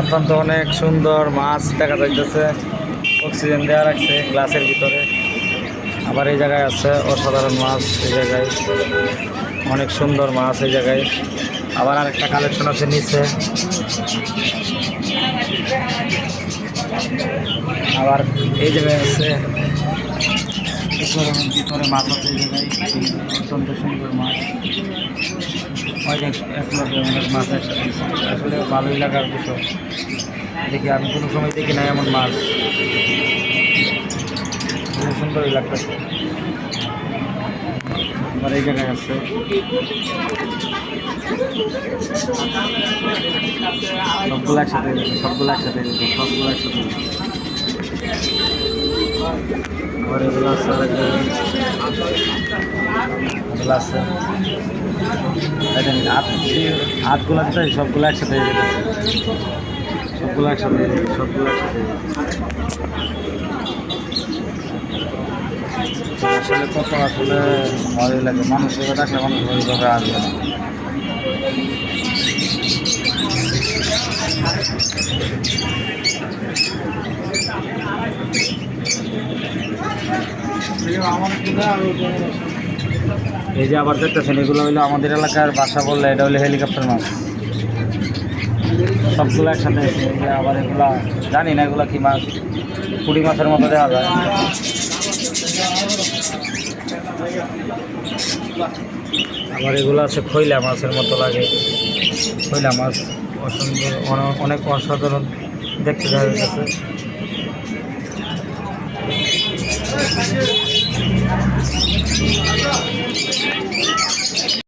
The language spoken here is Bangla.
অত্যন্ত অনেক সুন্দর মাছ দেখা যাইতেছে। অক্সিজেন দেওয়া রাখছে গ্লাসের ভিতরে। আবার এই জায়গায় আছে অসাধারণ মাছ এই জায়গায়। অনেক সুন্দর মাছ এই জায়গায়। আবার আরেকটা কালেকশন আছে নিচে। আবার এই জায়গায় আছে। মাছ আছে এই জায়গায়। ওই যে এক লক্ষ মাছ। আসলে ভালোই লাগার বিষয় দেখি আমি কোনো সময় দেখি না এমন মাছ। খুব সুন্দরই লাগতেছে। আবার এই জায়গায় আছে। সবগুলো একসাথে সবগুলো একসাথে সবগুলো একসাথে। আবার এগুলো আছে এগুলো আছে দেখেন দিয়ে- হাতগুলো দিতে সবগুলো একসাথে সবগুলো একসাথে সবগুলো একসাথে কত আসলে ভালোই লাগে, মানুষ এবার ডাকলে মানুষ ওইভাবে আসবে না। এই যে আবার দেখতেছেন, এগুলো হইল আমাদের এলাকার বাসা বললে, এটা হলো হেলিকপ্টার মাছ। সবগুলো একসাথে আবার এগুলা, জানি না এগুলো কি মাছ কুড়ি মাছের মতো দেখা যায়। আবার এগুলো আছে খৈলা মাছের মতো লাগে। খৈলা মাছ অসুন্দর অনেক অসাধারণ দেখতে দেখা যাচ্ছে।